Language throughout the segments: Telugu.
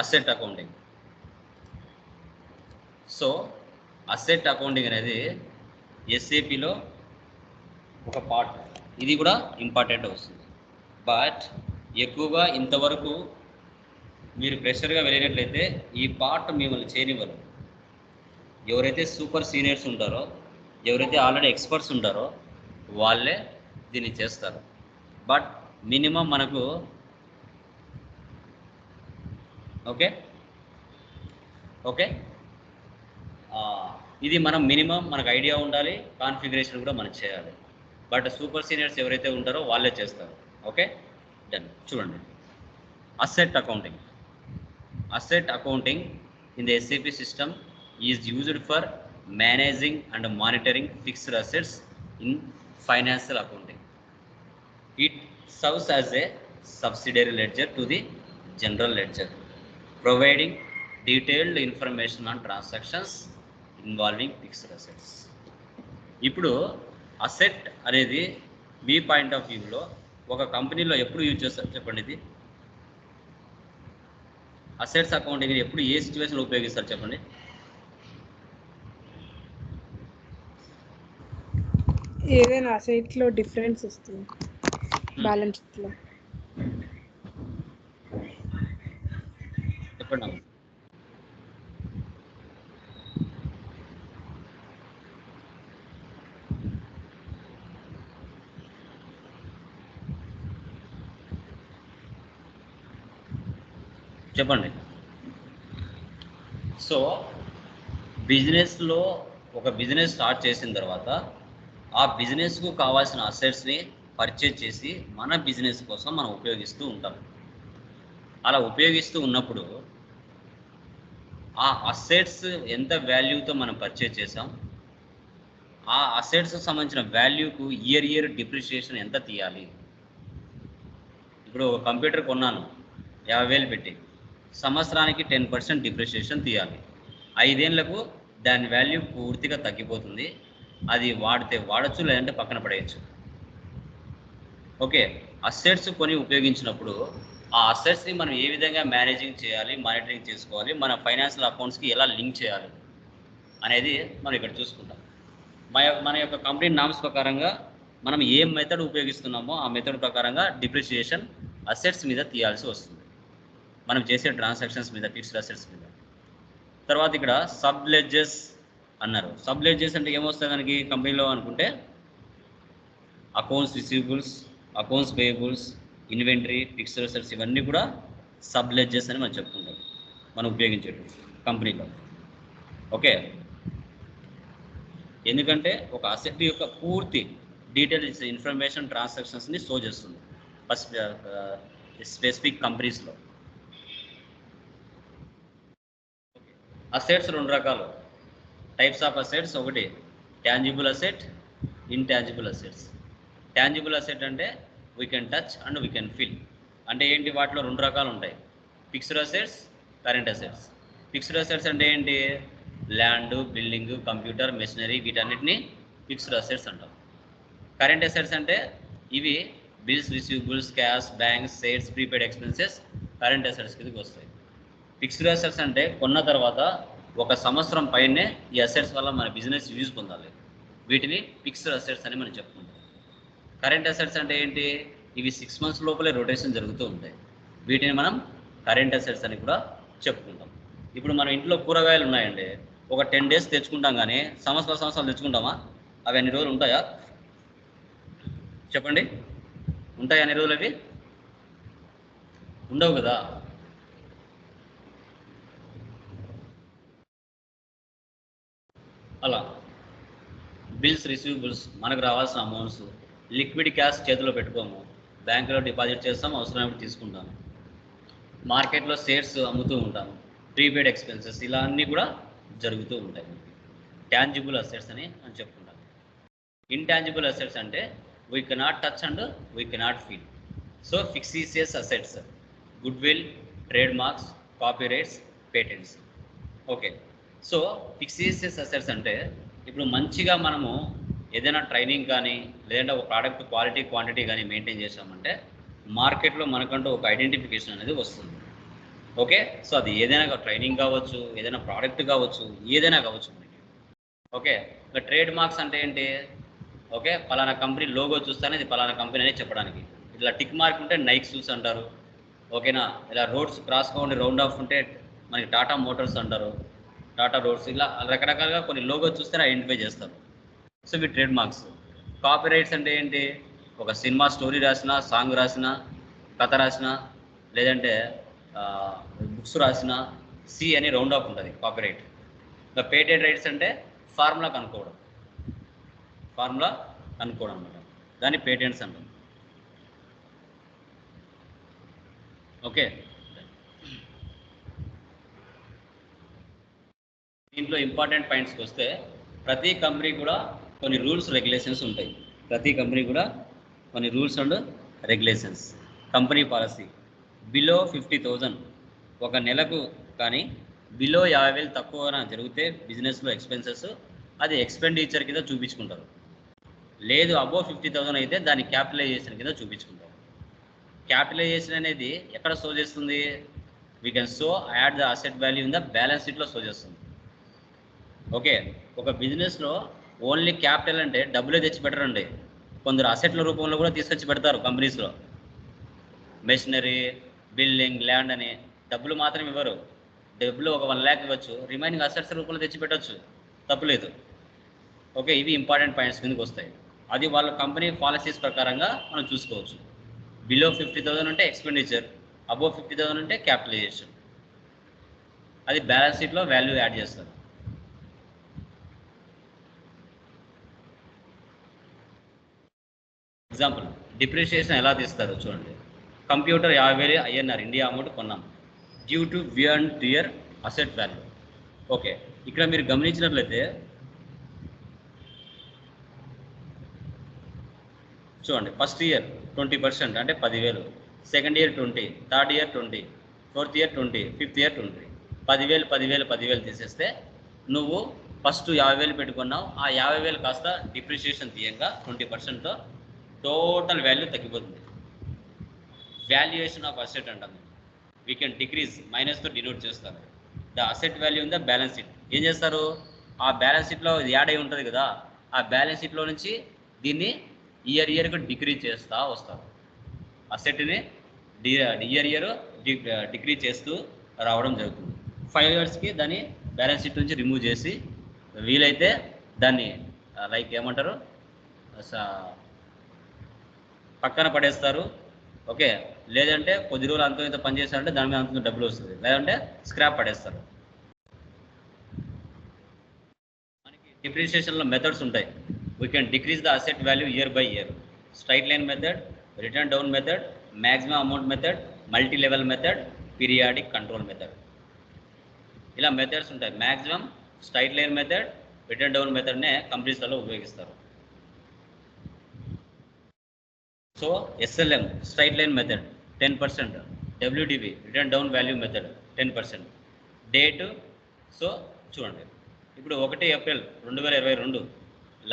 Asset accounting. So asset accounting అనేది ఎస్ఏపిలో ఒక పార్ట్ ఇది కూడా ఇంపార్టెంట్ వస్తుంది. బట్ ఎక్కువగా ఇంతవరకు మీరు ప్రెషర్గా వెళ్ళినట్లయితే ఈ పార్ట్ మిమ్మల్ని చేయనివ్వరు. ఎవరైతే సూపర్ సీనియర్స్ ఉంటారో ఎవరైతే ఆల్రెడీ ఎక్స్పర్ట్స్ ఉంటారో వాళ్ళే దీన్ని చేస్తారు. బట్ మినిమం మనకు ఓకే? ఓకే? ఇది మనం మినిమం మనకు ఐడియా ఉండాలి కాన్ఫిగరేషన్ కూడా మనం చేయాలి. బట్ సూపర్ సీనియర్స్ ఎవరైతే ఉంటారో వాళ్ళే చేస్తారు. ఓకే? డన్ చూడండి. Asset accounting. Asset accounting in the SAP system is used for managing and monitoring fixed assets in financial accounting it serves as a subsidiary ledger to the general ledger providing detailed information on transactions involving fixed assets. ఇప్పుడు అసెట్ అనేది మీ పాయింట్ ఆఫ్ వ్యూలో ఒక కంపెనీలో ఎప్పుడు యూజ్ చేస్తారు చెప్పండి ఇది? అసెట్స్ అకౌంటింగ్ ఎప్పుడు ఏ సిచ్యువేషన్లో ఉపయోగిస్తారు చెప్పండి? ఏదైనా అసైట్లో డిఫరెన్స్ వస్తుంది. బ్యాలెన్స్ షీట్ చెప్పండి అమ్మ. చెప్పండి సో బిజినెస్లో ఒక బిజినెస్ స్టార్ట్ చేసిన తర్వాత ఆ బిజినెస్కు కావాల్సిన అసెట్స్ని పర్చేజ్ చేసి మన బిజినెస్ కోసం మనం ఉపయోగిస్తూ ఉంటాం అలా ఉపయోగిస్తూ ఉన్నప్పుడు ఆ అసెట్స్ ఎంత వాల్యూతో మనం పర్చేజ్ చేసాం ఆ అసెట్స్ సంబంధించిన వాల్యూకు ఇయర్ ఇయర్ డిప్రిషియేషన్ ఎంత తీయాలి? ఇప్పుడు ఒక కంప్యూటర్ కొన్నాను యాభై వేలు పెట్టి. సంవత్సరానికి టెన్ పర్సెంట్ డిప్రిషియేషన్ తీయాలి. ఐదేళ్ళకు దాని వాల్యూ పూర్తిగా తగ్గిపోతుంది. అది వాడితే వాడచ్చు లేదంటే పక్కన పడేయచ్చు. ఓకే అసెట్స్ కొని ఉపయోగించినప్పుడు ఆ అసెట్స్ని మనం ఏ విధంగా మేనేజింగ్ చేయాలి మానిటరింగ్ చేసుకోవాలి మన ఫైనాన్షియల్ అకౌంట్స్కి ఎలా లింక్ చేయాలి అనేది మనం ఇక్కడ చూసుకుంటాం. మన మన యొక్క కంపెనీ నామ్స్ ప్రకారంగా మనం ఏ మెథడ్ ఉపయోగిస్తున్నామో ఆ మెథడ్ ప్రకారంగా డిప్రిషియేషన్ అసెట్స్ మీద తీయాల్సి వస్తుంది. మనం చేసే ట్రాన్సాక్షన్స్ మీద ఫిక్స్డ్ అసెట్స్ మీద. తర్వాత ఇక్కడ సబ్ లెడ్జెస్ అన్నారు. సబ్ లెడ్జెస్ అంటే ఏమొస్తుంది మనకి కంపెనీలో అనుకుంటే? Accounts receivables accounts payables inventory fixed assets ఇవన్నీ కూడా సబ్ లెడ్జెస్ అని మనం చెప్పుకుంటాం. మనం ఉపయోగించేటప్పుడు కంపెనీలో. ఓకే? ఎందుకంటే ఒక అసెట్ యొక్క పూర్తి డీటెయిల్స్ ఇన్ఫర్మేషన్ ట్రాన్సాక్షన్స్ని షో చేస్తుంది. ఫస్ట్ స్పెసిఫిక్ కంపెనీస్లో అసెట్స్ రెండు రకాలు. టైప్స్ ఆఫ్ అసెట్స్ ఒకటి tangible asset intangible assets. Tangible asset అంటే we can touch and we can feel అంటే ఏంటి? వాటిలో రెండు రకాలు ఉంటాయి. Fixed assets current assets fixed assets అంటే ఏంటి? ల్యాండ్ బిల్డింగ్ కంప్యూటర్ మెషినరీ వీటన్నిటిని ఫిక్స్డ్ అసెట్స్ అంటాం. కరెంట్ అసెట్స్ అంటే ఇవి bills receivables cash banks sets prepaid expenses current assets కిందకి వస్తాయి. ఫిక్స్డ్ అసెట్స్ అంటే కొన్న తర్వాత ఒక సంవత్సరం పైనే ఈ అసెట్స్ వల్ల మన బిజినెస్ యూజ్ పొందాలి. వీటిని ఫిక్స్డ్ అసెట్స్ అని మనం చెప్పుకుంటాం. కరెంట్ అసెట్స్ అంటే ఏంటి? ఇవి సిక్స్ మంత్స్ లోపలే రొటేషన్ జరుగుతూ ఉంటాయి. వీటిని మనం కరెంట్ అసెట్స్ అని కూడా చెప్పుకుంటాం. ఇప్పుడు మన ఇంట్లో కూరగాయలు ఉన్నాయండి. ఒక టెన్ డేస్ తెచ్చుకుంటాం కానీ సంవత్సరాల సంవత్సరాలు తెచ్చుకుంటామా? అవి అన్ని రోజులు ఉంటాయా? చెప్పండి. ఉంటాయా అన్ని రోజులు అవి? ఉండవు కదా. అలా. బిల్స్ రిసీవబుల్స్ మనకు రావాల్సిన అమౌంట్స్ లిక్విడ్ క్యాష్ చేతిలో పెట్టుకోము. బ్యాంకులో డిపాజిట్ చేస్తాం అవసరమైనప్పుడు తీసుకుంటాము. మార్కెట్లో షేర్స్ అమ్ముతూ ఉంటాము. ప్రీపెయిడ్ ఎక్స్పెన్సెస్ ఇలా అన్నీ కూడా జరుగుతూ ఉంటాయి. ట్యాంజిబుల్ అసెట్స్ అని అని చెప్పుకుంటాం. ఇంటాంజిబుల్ అసెట్స్ అంటే we cannot touch and we cannot feel so fictitious assets goodwill trademarks copyrights patents okay so fictitious assets అంటే ఇప్పుడు మంచిగా మనము ఏదైనా ట్రైనింగ్ కానీ లేదంటే ఒక ప్రోడక్ట్ క్వాలిటీ క్వాంటిటీ కానీ మెయింటైన్ చేసామంటే మార్కెట్లో మనకంటూ ఒక ఐడెంటిఫికేషన్ అనేది వస్తుంది. ఓకే? సో అది ఏదైనా ట్రైనింగ్ కావచ్చు ఏదైనా ప్రోడక్ట్ కావచ్చు ఏదైనా కావచ్చు మనకి. ఓకే? ఇంకా ట్రేడ్ మార్క్స్ అంటే ఏంటి? ఓకే? పలానా కంపెనీ లోగో చూస్తానే ఇది పలానా కంపెనీ అనేది చెప్పడానికి. ఇట్లా టిక్ మార్క్ ఉంటే నైక్ షూస్ అంటారు. ఓకేనా? ఇలా రోడ్స్ క్రాస్గా ఉండి రౌండ్ ఆఫ్ ఉంటే మనకి టాటా మోటార్స్ అంటారు. టాటా రోడ్స్ ఇలా రకరకాలుగా కొన్ని లోగో చూస్తేనే ఐడెంటిఫై చేస్తారు. సో ఇవి ట్రేడ్ మార్క్స్ కాపీ రైట్స్ అంటే ఏంటి? ఒక సినిమా స్టోరీ రాసిన సాంగ్ రాసిన కథ రాసిన లేదంటే బుక్స్ రాసిన సి అని రౌండ్ ఆఫ్ ఉంటుంది కాపీ రైట్ ఇంకా పేటెంట్ రైట్స్ అంటే ఫార్ములా కనుక్కోవడం. ఫార్ములా కనుక్కోవడం అనమాట దాన్ని పేటెంట్స్ అంటాం. ఓకే దీంట్లో ఇంపార్టెంట్ పాయింట్స్కి వస్తే ప్రతి కంపెనీ కూడా కొన్ని రూల్స్ రెగ్యులేషన్స్ ఉంటాయి. ప్రతి కంపెనీ కూడా కొన్ని rules and regulations. Company policy. Below fifty thousand ఒక నెలకు కానీ బిలో యాభై వేలు తక్కువ జరిగితే బిజినెస్లో ఎక్స్పెన్సెస్ అది ఎక్స్పెండిచర్ కింద చూపించుకుంటారు. లేదు అబోవ్ ఫిఫ్టీ థౌసండ్ అయితే దాన్ని క్యాపిటలైజేషన్ కింద చూపించుకుంటారు. క్యాపిటలైజేషన్ అనేది ఎక్కడ సో చేస్తుంది? We can so add the asset value in the balance షీట్లో సో చేస్తుంది. ఓకే ఒక బిజినెస్లో ఓన్లీ క్యాపిటల్ అంటే డబ్బులే తెచ్చి పెట్టరండి. కొందరు అసెట్ల రూపంలో కూడా తీసుకొచ్చి పెడతారు కంపెనీస్లో. మెషినరీ బిల్డింగ్ ల్యాండ్ అని డబ్బులు మాత్రం ఇవ్వరు. డబ్బులు ఒక వన్ ల్యాక్ ఇవ్వచ్చు. రిమైనింగ్ అసెట్స్ రూపంలో తెచ్చి పెట్టచ్చు. తప్పులేదు. ఓకే ఇవి ఇంపార్టెంట్ పాయింట్స్ కిందకి వస్తాయి. అది వాళ్ళ కంపెనీ పాలసీస్ ప్రకారంగా మనం చూసుకోవచ్చు. బిలో ఫిఫ్టీ థౌసండ్ అంటే ఎక్స్పెండిచర్. అబోవ్ ఫిఫ్టీ థౌసండ్ అంటే క్యాపిటలైజేషన్. అది బ్యాలెన్స్ షీట్లో వాల్యూ యాడ్ చేస్తారు. ఎగ్జాంపుల్ డిప్రిషియేషన్ ఎలా తీస్తారు చూడండి. కంప్యూటర్ యాభై వేలు ఐఎన్ఆర్ ఇండియా అమౌంట్ కొన్నాం. Due to wear tear asset value okay ఇక్కడ మీరు గమనించినట్లయితే చూడండి ఫస్ట్ ఇయర్ ట్వంటీ పర్సెంట్ అంటే పదివేలు. Second year twenty third year twenty fourth year twenty fifth year twenty పదివేలు పదివేలు పదివేలు తీసేస్తే నువ్వు ఫస్ట్ యాభై వేలు పెట్టుకున్నావు. ఆ యాభై వేలు కాస్త డిప్రిషియేషన్ తీయంగా ట్వంటీ పర్సెంట్తో టోటల్ వాల్యూ తగ్గిపోతుంది. వాల్యుయేషన్ ఆఫ్ అసెట్ అంటాం వీ కెన్ డిక్రీజ్ మైనస్తో డినోట్ చేస్తారు. The asset value in the balance sheet ఏం చేస్తారు? ఆ బ్యాలెన్స్ షీట్లో ఇది యాడ్ అయి ఉంటుంది కదా ఆ బ్యాలెన్స్ షీట్లో నుంచి దీన్ని ఇయర్ ఇయర్కి డిక్రీజ్ చేస్తూ వస్తారు. అసెట్ని ఇయర్ ఇయర్ డిక్రీజ్ చేస్తూ రావడం జరుగుతుంది. ఫైవ్ ఇయర్స్కి దాన్ని బ్యాలెన్స్ షీట్ నుంచి రిమూవ్ చేసి వీలైతే దాన్ని లైక్ ఏమంటారు? స- పక్కన పడేస్తారు. ఓకే. లేదంటే కొద్ది రోజులు అంత ఇంత పని చేశారంటే దాని మీద అంత డబ్బులు వస్తుంది. లేదంటే స్క్రాప్ పడేస్తారు. మనకి డిప్రిషియేషన్లో మెథడ్స్ ఉంటాయి. We can decrease the asset value year by year straight line method return down method maximum amount method multi level method periodic control method ఇలా మెథడ్స్ ఉంటాయి. Maximum straight line method return down మెథడ్నే కంపెనీస్లలో ఉపయోగిస్తారు. So SLM straight line method ten percent WDB return down value method ten percent date so చూడండి. ఇప్పుడు ఒకటి ఏప్రిల్ రెండు వేల ఇరవై రెండు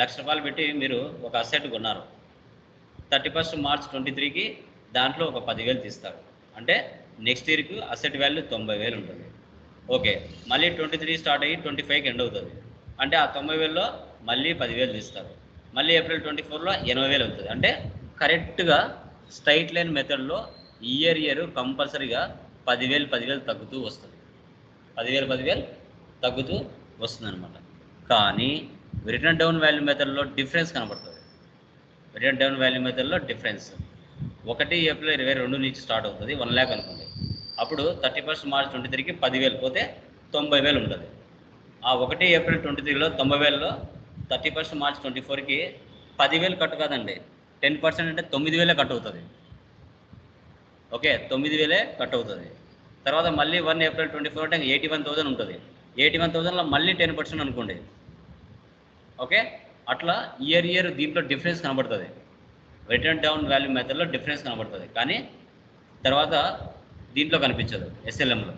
లక్ష రూపాయలు పెట్టి మీరు ఒక అసెట్ కొన్నారు. థర్టీ ఫస్ట్ మార్చ్ ట్వంటీ త్రీకి దాంట్లో ఒక పదివేలు తీస్తారు. అంటే నెక్స్ట్ ఇయర్కి అసెట్ వాల్యూ తొంభై వేలు ఉంటుంది. ఓకే మళ్ళీ ట్వంటీ త్రీ స్టార్ట్ అయ్యి ట్వంటీ ఫైవ్కి ఎండ్ అవుతుంది. అంటే ఆ తొంభై వేలలో మళ్ళీ పదివేలు తీస్తారు. మళ్ళీ ఏప్రిల్ ట్వంటీ ఫోర్లో ఎనభై వేలు అవుతుంది. అంటే కరెక్ట్గా స్ట్రైట్ లైన్ మెథడ్లో ఇయర్ ఇయర్ కంపల్సరీగా పదివేలు పదివేలు తగ్గుతూ వస్తుంది. పదివేలు పదివేలు తగ్గుతూ వస్తుంది అనమాట కానీ రిటర్న్ డౌన్ వాల్యూ మెథడ్లో డిఫరెన్స్ కనబడుతుంది. రిటర్న్ డౌన్ వాల్యూ మెథడ్లో డిఫరెన్స్. ఒకటి ఏప్రిల్ ఇరవై రెండు నుంచి స్టార్ట్ అవుతుంది వన్ ల్యాక్ అనుకోండి. అప్పుడు థర్టీ ఫస్ట్ మార్చ్ ట్వంటీ త్రీకి పదివేలు పోతే తొంభై వేలు ఉంటుంది. ఆ ఒకటి ఏప్రిల్ ట్వంటీ త్రీలో తొంభై వేలలో థర్టీ ఫస్ట్ మార్చ్ ట్వంటీ ఫోర్కి పదివేలు కట్టు కాదండి. టెన్ పర్సెంట్ అంటే తొమ్మిది వేలే కట్ అవుతుంది. ఓకే తొమ్మిది వేలే కట్ అవుతుంది. తర్వాత మళ్ళీ వన్ ఏప్రిల్ ట్వంటీ ఫోర్ అంటే ఎయిటీ వన్ థౌసండ్ ఉంటుంది. ఎయిటీ వన్ థౌసండ్లో మళ్ళీ టెన్ పర్సెంట్ అనుకోండి. ఓకే అట్లా ఇయర్ ఇయర్ దీంట్లో డిఫరెన్స్ కనబడుతుంది. రిటర్న్ డౌన్ వాల్యూ మెథడ్లో డిఫరెన్స్ కనబడుతుంది. కానీ తర్వాత దీంట్లో కనిపించదు ఎస్ఎల్ఎంలో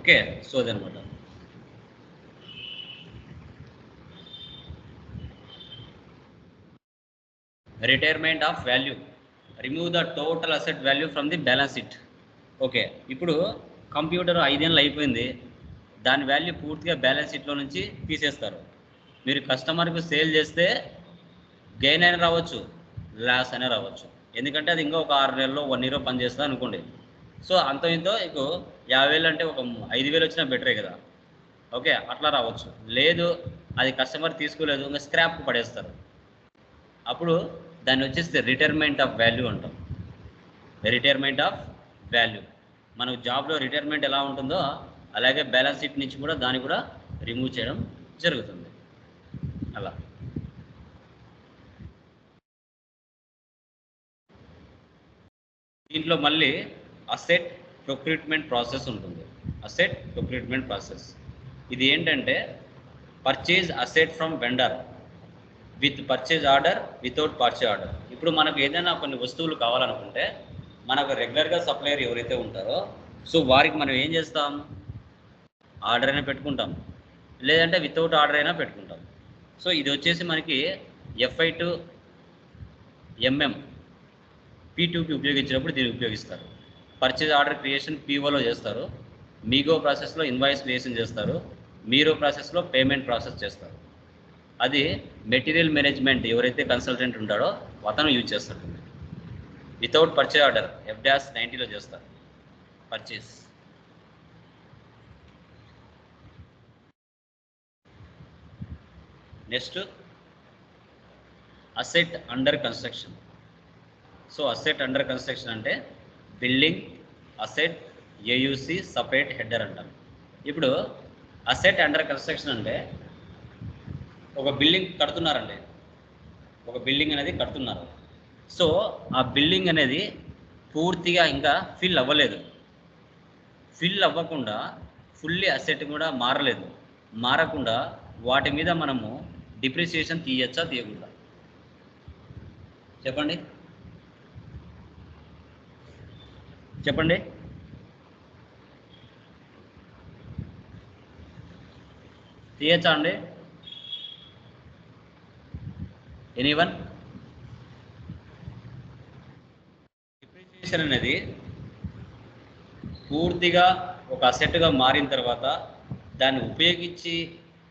ఓకే సో అదనమాట retirement of value remove the total asset value from the balance sheet okay ఇప్పుడు కంప్యూటర్ ఐదేళ్ళు అయిపోయింది. దాని వాల్యూ పూర్తిగా బ్యాలెన్స్ షీట్లో నుంచి తీసేస్తారు. మీరు కస్టమర్కి సేల్ చేస్తే గెయిన్ అయినా రావచ్చు లాస్ అయినా రావచ్చు. ఎందుకంటే అది ఇంకా ఒక ఆరు నెలలో వన్ ఇయర్ పనిచేస్తుంది అనుకోండి. సో అంత ఇంతో మీకు యాభై వేలు అంటే ఒక ఐదు వేలు వచ్చినా బెటరే కదా. ఓకే అట్లా రావచ్చు. లేదు అది కస్టమర్ తీసుకోలేదు ఇంకా స్క్రాప్ పడేస్తారు. అప్పుడు దాన్ని వచ్చేసి రిటైర్మెంట్ ఆఫ్ వాల్యూ అంటాం. రిటైర్మెంట్ ఆఫ్ వాల్యూ మనకు జాబ్లో రిటైర్మెంట్ ఎలా ఉంటుందో అలాగే బ్యాలెన్స్ షీట్ నుంచి కూడా దాన్ని కూడా రిమూవ్ చేయడం జరుగుతుంది. అలా. దీంట్లో మళ్ళీ అసెట్ ప్రొక్రూట్మెంట్ ప్రాసెస్ ఉంటుంది. అసెట్ ప్రొక్రూట్మెంట్ ప్రాసెస్ ఇది ఏంటంటే purchase asset from vendor with purchase order without purchase order ఇప్పుడు మనకు ఏదైనా కొన్ని వస్తువులు కావాలనుకుంటే మనకు రెగ్యులర్గా సప్లయర్ ఎవరైతే ఉంటారో సో వారికి మనం ఏం చేస్తాం? ఆర్డర్ అయినా పెట్టుకుంటాం. లేదంటే వితౌట్ ఆర్డర్ అయినా పెట్టుకుంటాం. సో ఇది వచ్చేసి మనకి ఎఫ్ఐ టు ఎంఎం పీ టూకి ఉపయోగించినప్పుడు దీన్ని ఉపయోగిస్తారు. పర్చేజ్ ఆర్డర్ క్రియేషన్ పీఓలో చేస్తారు. మీగో ప్రాసెస్లో ఇన్వాయిస్ క్రియేషన్ చేస్తారు. మీరో ప్రాసెస్లో పేమెంట్ ప్రాసెస్ చేస్తారు. అది మెటీరియల్ మేనేజ్మెంట్ ఎవరైతే కన్సల్టెంట్ ఉంటాడో అతను యూజ్ చేస్తాడు. Without purchase order F dash నైంటీలో చేస్తారు. Purchase. Next asset under construction. So asset under construction అంటే building asset AUC separate header అంటాం. ఇప్పుడు అసెట్ అండర్ కన్స్ట్రక్షన్ అంటే ఒక బిల్డింగ్ కడుతున్నారండి. ఒక బిల్డింగ్ అనేది కడుతున్నారు. సో ఆ బిల్డింగ్ అనేది పూర్తిగా ఇంకా ఫిల్ అవ్వలేదు. ఫిల్ అవ్వకుండా ఫుల్లీ అసెట్ కూడా మారలేదు. మారకుండా వాటి మీద మనము డిప్రిసియేషన్ తీయచ్చా తీయకుండా చెప్పండి. చెప్పండి. తీయచ్చా అండి? ఎనీవన్ డిప్రిసియేషన్ అనేది పూర్తిగా ఒక అసెట్గా మారిన తర్వాత దాన్ని ఉపయోగించి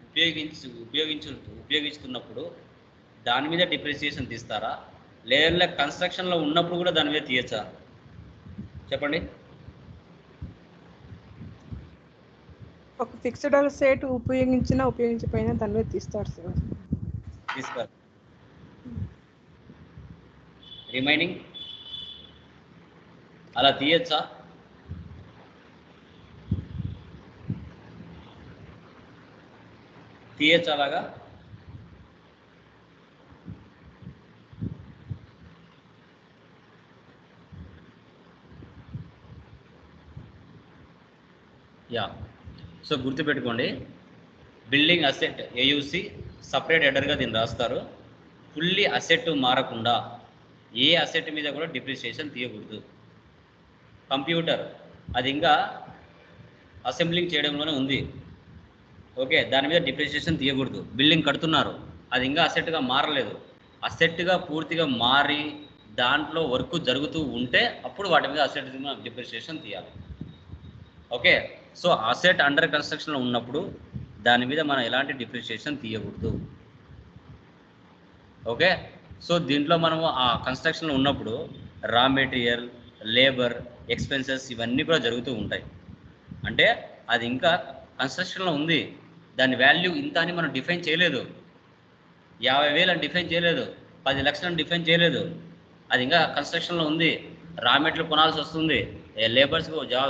ఉపయోగించి ఉపయోగించు ఉపయోగిస్తున్నప్పుడు దాని మీద డిప్రిసియేషన్ తీస్తారా? లేదా కన్స్ట్రక్షన్లో ఉన్నప్పుడు కూడా దాని మీద తీయచ్చా? చెప్పండి. ఒక ఫిక్స్డ్ సెట్ ఉపయోగించినా ఉపయోగించకపోయినా దాని మీద తీస్తారు సార్. తీస్తారు. రిమైనింగ్ అలా తీయచ్చా? తీయచ్చా అలాగా? యా. సో గుర్తుపెట్టుకోండి. బిల్డింగ్ అసెట్ ఏయూసి సపరేట్ హెడర్గా దీన్ని రాస్తారు. ఫుల్లీ అసెట్ మారకుండా. ఏ అసెట్ మీద కూడా డిప్రిసియేషన్ తీయకూడదు. కంప్యూటర్ అది ఇంకా అసెంబ్లింగ్ చేయడంలోనే ఉంది. ఓకే దాని మీద డిప్రిసియేషన్ తీయకూడదు. బిల్డింగ్ కడుతున్నారు. అది ఇంకా అసెట్గా మారలేదు. అసెట్గా పూర్తిగా మారి దాంట్లో వర్క్ జరుగుతూ ఉంటే అప్పుడు వాటి మీద అసెట్ డిప్రిసియేషన్ తీయాలి. ఓకే సో అసెట్ అండర్ కన్స్ట్రక్షన్లో ఉన్నప్పుడు దాని మీద మనం ఎలాంటి డిప్రిసియేషన్ తీయకూడదు. ఓకే సో దీంట్లో మనము ఆ కన్స్ట్రక్షన్లో ఉన్నప్పుడు రా మెటీరియల్ లేబర్ ఎక్స్పెన్సెస్ ఇవన్నీ కూడా జరుగుతూ ఉంటాయి. అంటే అది ఇంకా కన్స్ట్రక్షన్లో ఉంది. దాని వాల్యూ ఇంత అని మనం డిఫైన్ చేయలేదు. యాభై వేలు అని డిఫైన్ చేయలేదు. పది లక్షలను డిఫైన్ చేయలేదు. అది ఇంకా కన్స్ట్రక్షన్లో ఉంది. రా మెటీరియల్ కొనాల్సి వస్తుంది. లేబర్స్కి జా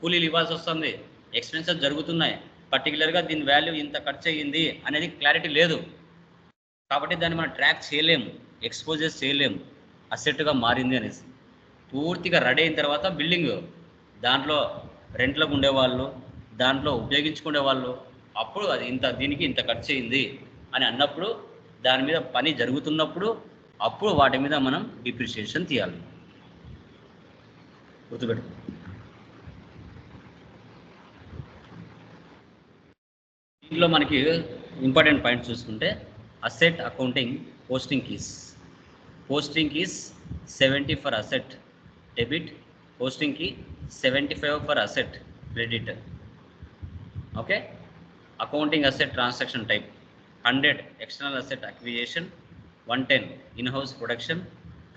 కూలీలు ఇవ్వాల్సి వస్తుంది. ఎక్స్పెన్సెస్ జరుగుతున్నాయి. పర్టికులర్గా దీని వాల్యూ ఇంత ఖర్చు అయ్యింది అనేది క్లారిటీ లేదు. కాబట్టి దాన్ని మనం ట్రాక్ చేయలేము ఎక్స్పోజెస్ చేయలేము. అసెట్గా మారింది అనేసి. పూర్తిగా రెడీ అయిన తర్వాత బిల్డింగ్ దాంట్లో రెంట్లకు ఉండేవాళ్ళు దాంట్లో ఉపయోగించుకునే వాళ్ళు అప్పుడు అది ఇంత దీనికి ఇంత ఖర్చు అయింది అని అన్నప్పుడు దాని మీద పని జరుగుతున్నప్పుడు అప్పుడు వాటి మీద మనం డిప్రిషియేషన్ తీయాలి. గుర్తుపెట్టు దీంట్లో మనకి ఇంపార్టెంట్ పాయింట్ చూసుకుంటే asset accounting posting keys posting keys seventy for asset debit posting key seventy five for asset credit okay accounting asset transaction type hundred external asset acquisition one ten in house production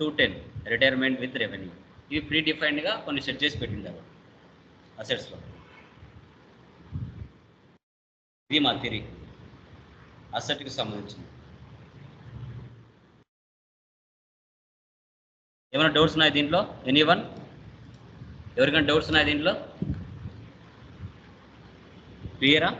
two ten retirement with revenue ఇవి ప్రీ డిఫైన్డ్గా కొన్ని సెట్ చేసి పెట్టింటారు అసెట్స్లో ఇది మా థిరీ అసెట్కి సంబంధించింది. ఏమైనా డౌట్స్ ఉన్నాయి దీంట్లో? ఎనీ వన్ ఎవరికైనా డౌట్స్ ఉన్నాయి దీంట్లో? క్లియరా